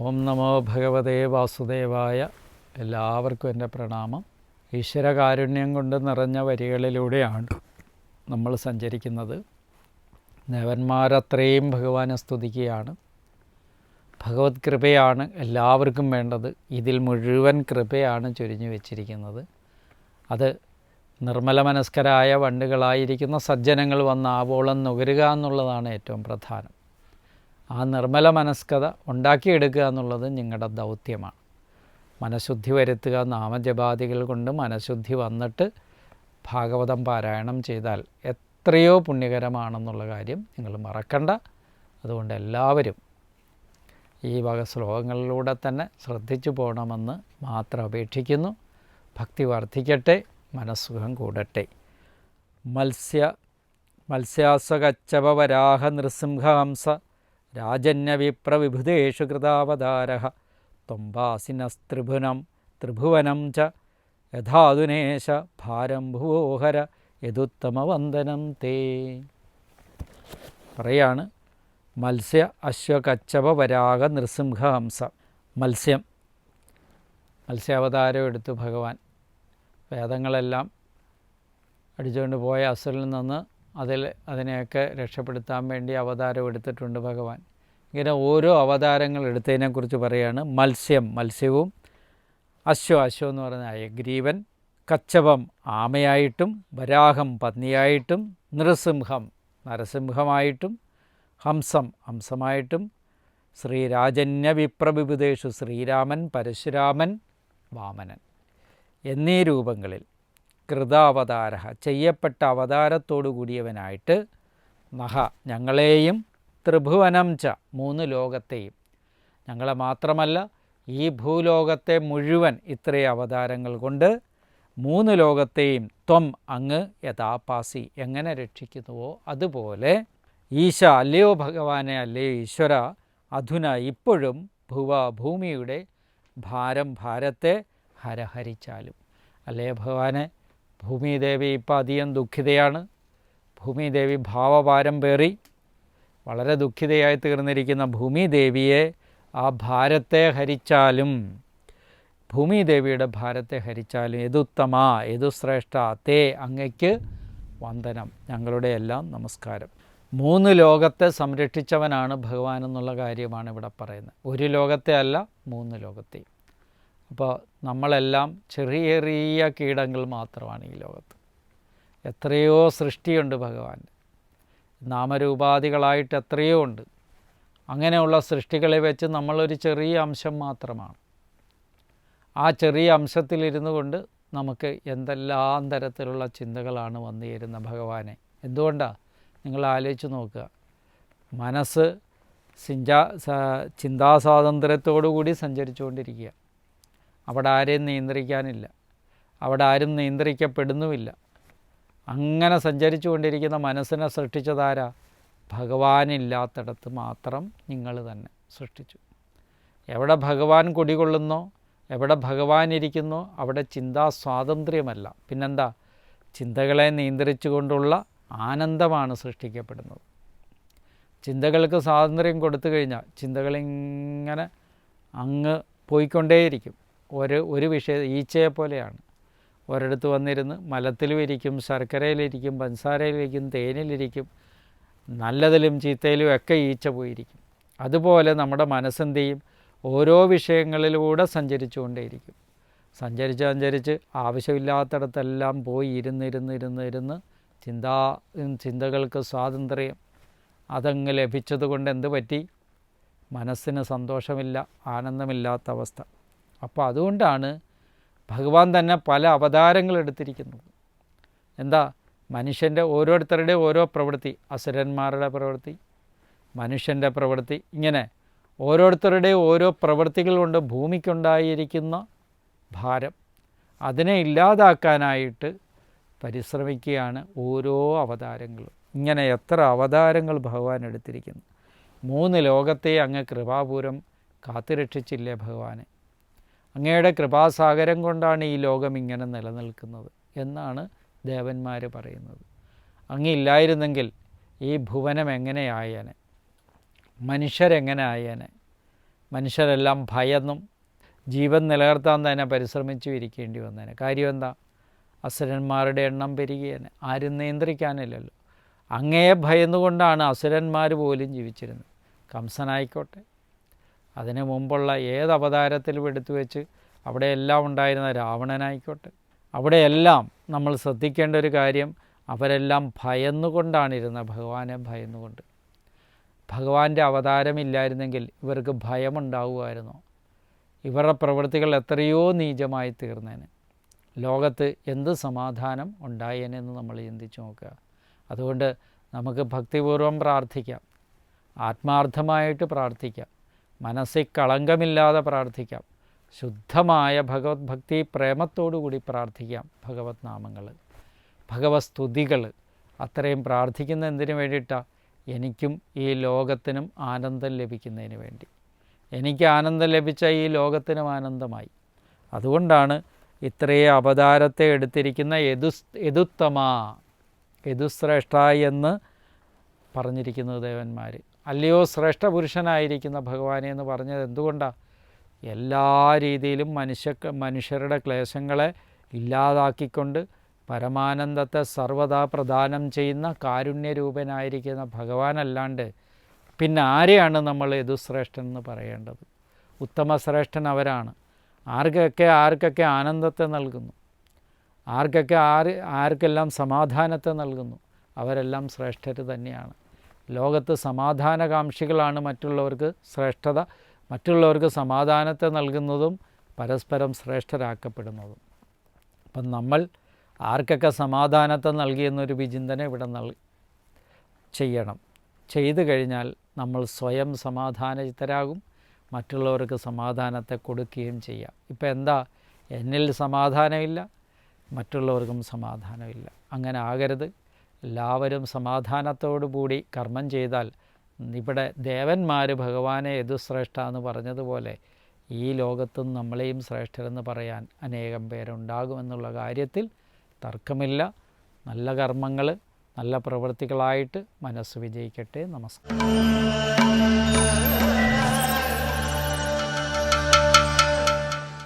ഓം നമോ ഭഗവതേ വാസുദേവായ എല്ലാവർക്കും എന്റെ പ്രണാമം. ഈശ്വരകാരുണ്യം കൊണ്ട് നിറഞ്ഞ വരികളിലൂടെയാണ് നമ്മൾ സഞ്ചരിക്കുന്നത്. ദേവന്മാരത്രയും ഭഗവാനെ സ്തുതിക്കുകയാണ്. ഭഗവത് കൃപയാണ് എല്ലാവർക്കും വേണ്ടത്. ഇതിൽ മുഴുവൻ കൃപയാണ് ചൊരിഞ്ഞു വെച്ചിരിക്കുന്നത്. അത് നിർമ്മല മനസ്കരായ വണ്ടുകളായിരിക്കുന്ന സജ്ജനങ്ങൾ വന്ന് ആവോളം നുകരുക എന്നുള്ളതാണ് ഏറ്റവും പ്രധാനം. ആ നിർമ്മല മനസ്കത ഉണ്ടാക്കിയെടുക്കുക എന്നുള്ളത് നിങ്ങളുടെ ദൗത്യമാണ്. മനഃശുദ്ധി വരുത്തുക നാമജപാദികൾ കൊണ്ട് മനഃശുദ്ധി വന്നിട്ട് ഭാഗവതം പാരായണം ചെയ്താൽ എത്രയോ പുണ്യകരമാണെന്നുള്ള കാര്യം നിങ്ങൾ മറക്കണ്ട. അതുകൊണ്ട് എല്ലാവരും ഈ വക ശ്ലോകങ്ങളിലൂടെ തന്നെ ശ്രദ്ധിച്ചു പോകണമെന്ന് മാത്രം അപേക്ഷിക്കുന്നു. ഭക്തി വർദ്ധിക്കട്ടെ മനസ്സുഖം കൂടട്ടെ. മത്സ്യ മത്സ്യാസകച്ചവരാഹ നൃസിംഹഹംസ രാജന്യവിപ്രവിഭുതേഷു കൃതാവതാര. ത്വംബാസിനസ്ത്രിഭുനം ത്രിഭുവനം ച യഥാതുനേശ ഭാരം ഭുവോഹര യദുത്തമവന്ദനം തേ. പറയാണ് മത്സ്യ അശ്വകച്ചവ വരാഗ നൃസിംഹഹംസ മത്സ്യം. മത്സ്യാവതാരം എടുത്തു ഭഗവാൻ. വേദങ്ങളെല്ലാം അടിച്ചുകൊണ്ട് പോയ അസുരിൽ നിന്ന് അതിൽ അതിനെയൊക്കെ രക്ഷപ്പെടുത്താൻ വേണ്ടി അവതാരം എടുത്തിട്ടുണ്ട് ഭഗവാൻ. ഇങ്ങനെ ഓരോ അവതാരങ്ങൾ എടുത്തതിനെക്കുറിച്ച് പറയുകയാണ് മത്സ്യം മത്സ്യവും അശ്വ അശ്വം എന്ന് പറയുന്ന അയഗ്രീവൻ കച്ചവം ആമയായിട്ടും വരാഹം പത്നിയായിട്ടും നൃസിംഹം നരസിംഹമായിട്ടും ഹംസം ഹംസമായിട്ടും ശ്രീരാജന്യ വിപ്രവിപുതേഷു ശ്രീരാമൻ പരശുരാമൻ വാമനൻ എന്നീ രൂപങ്ങളിൽ കൃതാവതാര ചെയ്യപ്പെട്ട അവതാരത്തോടു കൂടിയവനായിട്ട് നഹ ഞങ്ങളെയും ത്രിഭുവനം ച മൂന്ന് ലോകത്തെയും. ഞങ്ങളെ മാത്രമല്ല ഈ ഭൂലോകത്തെ മുഴുവൻ ഇത്രയും അവതാരങ്ങൾ കൊണ്ട് മൂന്ന് ലോകത്തെയും ത്വം അങ്ങ് യഥാപാസി എങ്ങനെ രക്ഷിക്കുന്നുവോ അതുപോലെ ഈശ അല്ലയോ ഭഗവാനെ അല്ലയോ ഈശ്വര അധുന ഇപ്പോഴും ഭുവ ഭൂമിയുടെ ഭാരം ഭാരത്തെ ഹരഹരിച്ചാലും. അല്ലേ ഭഗവാനെ ഭൂമിദേവി ഇപ്പം അധികം ദുഃഖിതയാണ്. ഭൂമിദേവി ഭാവഭാരം പേറി വളരെ ദുഃഖിതയായി തീർന്നിരിക്കുന്ന ഭൂമിദേവിയെ ആ ഭാരത്തെ ഹരിച്ചാലും ഭൂമിദേവിയുടെ ഭാരത്തെ ഹരിച്ചാലും യദുത്തമ യദുശ്രേഷ്ഠ തേ അങ്ങയ്ക്ക് വന്ദനം. ഞങ്ങളുടെ എല്ലാം നമസ്കാരം. മൂന്ന് ലോകത്തെ സംരക്ഷിച്ചവനാണ് ഭഗവാൻ എന്നുള്ള കാര്യമാണ് ഇവിടെ പറയുന്നത്. ഒരു ലോകത്തെ അല്ല മൂന്ന് ലോകത്തെയും അപ്പോൾ നമ്മളെല്ലാം ചെറിയ ചെറിയ കീടങ്ങൾ മാത്രമാണ് ഈ ലോകത്ത്. എത്രയോ സൃഷ്ടിയുണ്ട് ഭഗവാൻ നാമരൂപാധികളായിട്ട് എത്രയോ ഉണ്ട്. അങ്ങനെയുള്ള സൃഷ്ടികളെ വെച്ച് നമ്മളൊരു ചെറിയ അംശം മാത്രമാണ്. ആ ചെറിയ അംശത്തിലിരുന്നു കൊണ്ട് നമുക്ക് എന്തെല്ലാം തരത്തിലുള്ള ചിന്തകളാണ് വന്നു ചേരുന്ന ഭഗവാനെ. എന്തുകൊണ്ടാണ് നിങ്ങൾ ആലോചിച്ച് നോക്കുക. മനസ്സ് സിഞ്ചാ ചിന്താസ്വാതന്ത്ര്യത്തോടുകൂടി സഞ്ചരിച്ചുകൊണ്ടിരിക്കുക. അവിടെ ആരെയും നിയന്ത്രിക്കാനില്ല. അവിടെ ആരും നിയന്ത്രിക്കപ്പെടുന്നുമില്ല. അങ്ങനെ സഞ്ചരിച്ചു കൊണ്ടിരിക്കുന്ന മനസ്സിനെ സൃഷ്ടിച്ചതാരാ? ഭഗവാനില്ലാത്തിടത്ത് മാത്രം നിങ്ങൾ തന്നെ സൃഷ്ടിച്ചു. എവിടെ ഭഗവാൻ കുടികൊള്ളുന്നോ എവിടെ ഭഗവാൻ ഇരിക്കുന്നോ അവിടെ ചിന്താ സ്വാതന്ത്ര്യമല്ല. പിന്നെന്താ? ചിന്തകളെ നിയന്ത്രിച്ചുകൊണ്ടുള്ള ആനന്ദമാണ് സൃഷ്ടിക്കപ്പെടുന്നത്. ചിന്തകൾക്ക് സ്വാതന്ത്ര്യം കൊടുത്തു കഴിഞ്ഞാൽ ചിന്തകളിങ്ങനെ അങ്ങ് പോയിക്കൊണ്ടേയിരിക്കും. ഒരു ഒരു വിഷയ ഈച്ചയെ പോലെയാണ് ഒരിടത്ത് വന്നിരുന്ന് മലത്തിലും ഇരിക്കും ശർക്കരയിലിരിക്കും പഞ്ചസാരയിലിരിക്കും തേനിലിരിക്കും നല്ലതിലും ചീത്തയിലും ഒക്കെ ഈച്ച പോയിരിക്കും. അതുപോലെ നമ്മുടെ മനസ്സെന്ത് ചെയ്യും ഓരോ വിഷയങ്ങളിലൂടെ സഞ്ചരിച്ചുകൊണ്ടേയിരിക്കും. സഞ്ചരിച്ച് സഞ്ചരിച്ച് ആവശ്യമില്ലാത്തിടത്തെല്ലാം പോയി ഇരുന്നിരുന്ന് ഇരുന്ന് ഇരുന്ന് ചിന്താ ചിന്തകൾക്ക് സ്വാതന്ത്ര്യം അതങ്ങ് ലഭിച്ചതുകൊണ്ട് എന്ത് പറ്റി? മനസ്സിന് സന്തോഷമില്ല ആനന്ദമില്ലാത്ത അവസ്ഥ. അപ്പോൾ അതുകൊണ്ടാണ് ഭഗവാൻ തന്നെ പല അവതാരങ്ങൾ എടുത്തിരിക്കുന്നു. എന്താ? മനുഷ്യന്റെ ഓരോരുത്തരുടെ ഓരോ പ്രവൃത്തി അസുരന്മാരുടെ പ്രവൃത്തി മനുഷ്യന്റെ പ്രവൃത്തി ഇങ്ങനെ ഓരോരുത്തരുടെ ഓരോ പ്രവൃത്തികൾ കൊണ്ട് ഭൂമിക്കുണ്ടായിരിക്കുന്ന ഭാരം. അതിനെ ഇല്ലാതാക്കാനായിട്ട് പരിശ്രമിക്കുകയാണ് ഓരോ അവതാരങ്ങളും. ഇങ്ങനെ എത്ര അവതാരങ്ങൾ ഭഗവാൻ എടുത്തിരിക്കുന്നു. മൂന്ന് ലോകത്തെ അങ്ങ് കൃപാപൂരം കാത്തുരക്ഷിച്ചില്ലേ ഭഗവാനെ? അങ്ങയുടെ കൃപാസാഗരം കൊണ്ടാണ് ഈ ലോകം ഇങ്ങനെ നിലനിൽക്കുന്നത് എന്നാണ് ദേവന്മാർ പറയുന്നത്. അങ്ങില്ലായിരുന്നെങ്കിൽ ഈ ഭുവനം എങ്ങനെയായേനെ? മനുഷ്യരെങ്ങനെ ആയേനെ? മനുഷ്യരെല്ലാം ഭയന്നും ജീവൻ നിലനിർത്താൻ തന്നെ പരിശ്രമിച്ചു ഇരിക്കേണ്ടി വന്നേനെ. കാര്യം എന്താ? അസുരന്മാരുടെ എണ്ണം പെരുകിയേനെ. ആരും നിയന്ത്രിക്കാനില്ലല്ലോ. അങ്ങേ ഭയന്നുകൊണ്ടാണ് അസുരന്മാർ പോലും ജീവിച്ചിരുന്നത്. കംസനായിക്കോട്ടെ. അതിനു മുമ്പുള്ള ഏത് അവതാരത്തിലും എടുത്തു വെച്ച് അവിടെയെല്ലാം ഉണ്ടായിരുന്ന രാവണനായിക്കോട്ടെ. അവിടെയെല്ലാം നമ്മൾ ശ്രദ്ധിക്കേണ്ട ഒരു കാര്യം അവരെല്ലാം ഭയന്നുകൊണ്ടാണിരുന്നത് ഭഗവാനെ ഭയന്നുകൊണ്ട്. ഭഗവാന്റെ അവതാരമില്ലായിരുന്നെങ്കിൽ ഇവർക്ക് ഭയമുണ്ടാവുമായിരുന്നു. ഇവരുടെ പ്രവൃത്തികൾ എത്രയോ നീചമായി തീർന്നേന്. ലോകത്ത് എന്ത് സമാധാനം ഉണ്ടായേനെന്ന് നമ്മൾ ചിന്തിച്ച് നോക്കുക. അതുകൊണ്ട് നമുക്ക് ഭക്തിപൂർവം പ്രാർത്ഥിക്കാം. ആത്മാർത്ഥമായിട്ട് പ്രാർത്ഥിക്കാം. മനസ്സിൽ കളങ്കമില്ലാതെ പ്രാർത്ഥിക്കാം. ശുദ്ധമായ ഭഗവത് ഭക്തി പ്രേമത്തോടു കൂടി പ്രാർത്ഥിക്കാം ഭഗവത് നാമങ്ങൾ ഭഗവത് സ്തുതികൾ അത്രയും പ്രാർത്ഥിക്കുന്ന എന്തിനു വേണ്ടിയിട്ടാണ് എനിക്കും ഈ ലോകത്തിനും ആനന്ദം ലഭിക്കുന്നതിന് വേണ്ടി. എനിക്ക് ആനന്ദം ലഭിച്ച ഈ ലോകത്തിനും ആനന്ദമായി. അതുകൊണ്ടാണ് ഇത്രയും അവതാരത്തെ എടുത്തിരിക്കുന്ന യദു യദുത്തമ യദുശ്രേഷ്ഠ എന്ന് പറഞ്ഞിരിക്കുന്നത് ദേവന്മാർ അല്ലയോ ശ്രേഷ്ഠ പുരുഷനായിരിക്കുന്ന ഭഗവാനെ എന്ന് പറഞ്ഞത് എന്തുകൊണ്ടാണ് എല്ലാ രീതിയിലും മനുഷ്യ മനുഷ്യരുടെ ക്ലേശങ്ങളെ ഇല്ലാതാക്കിക്കൊണ്ട് പരമാനന്ദത്തെ സർവദാ പ്രദാനം ചെയ്യുന്ന കാരുണ്യരൂപനായിരിക്കുന്ന ഭഗവാനല്ലാണ്ട് പിന്നെ ആരെയാണ് നമ്മൾ യദുശ്രേഷ്ഠൻ എന്ന് പറയേണ്ടത്? ഉത്തമശ്രേഷ്ഠൻ അവരാണ്. ആർക്കൊക്കെ ആർക്കൊക്കെ ആനന്ദത്തെ നൽകുന്നു? ആർക്കൊക്കെ ആർ ആർക്കെല്ലാം സമാധാനത്തെ നൽകുന്നു? അവരെല്ലാം ശ്രേഷ്ഠർ തന്നെയാണ്. ലോകത്ത് സമാധാനകാംക്ഷികളാണ് മറ്റുള്ളവർക്ക് ശ്രേഷ്ഠത മറ്റുള്ളവർക്ക് സമാധാനത്തെ നൽകുന്നതും പരസ്പരം ശ്രേഷ്ഠരാക്കപ്പെടുന്നതും. അപ്പം നമ്മൾ ആർക്കൊക്കെ സമാധാനത്തെ നൽകിയെന്നൊരു വിചിന്തന ഇവിടെ നൽ ചെയ്യണം. ചെയ്തു കഴിഞ്ഞാൽ നമ്മൾ സ്വയം സമാധാനചിത്തരാകും മറ്റുള്ളവർക്ക് സമാധാനത്തെ കൊടുക്കുകയും ചെയ്യാം. ഇപ്പം എന്താ? എന്നിൽ സമാധാനമില്ല മറ്റുള്ളവർക്കും സമാധാനമില്ല. അങ്ങനെ ആകരുത്. എല്ലാവരും സമാധാനത്തോടുകൂടി കർമ്മം ചെയ്താൽ ഇവിടെ ദേവന്മാർ ഭഗവാനെ യദുശ്രേഷ്ഠ എന്ന് പറഞ്ഞതുപോലെ ഈ ലോകത്തും നമ്മളെയും ശ്രേഷ്ഠരെന്ന് പറയാൻ അനേകം പേരുണ്ടാകുമെന്നുള്ള കാര്യത്തിൽ തർക്കമില്ല. നല്ല കർമ്മങ്ങൾ നല്ല പ്രവൃത്തികളായിട്ട് മനസ്സ് വിജയിക്കട്ടെ. നമസ്കാരം.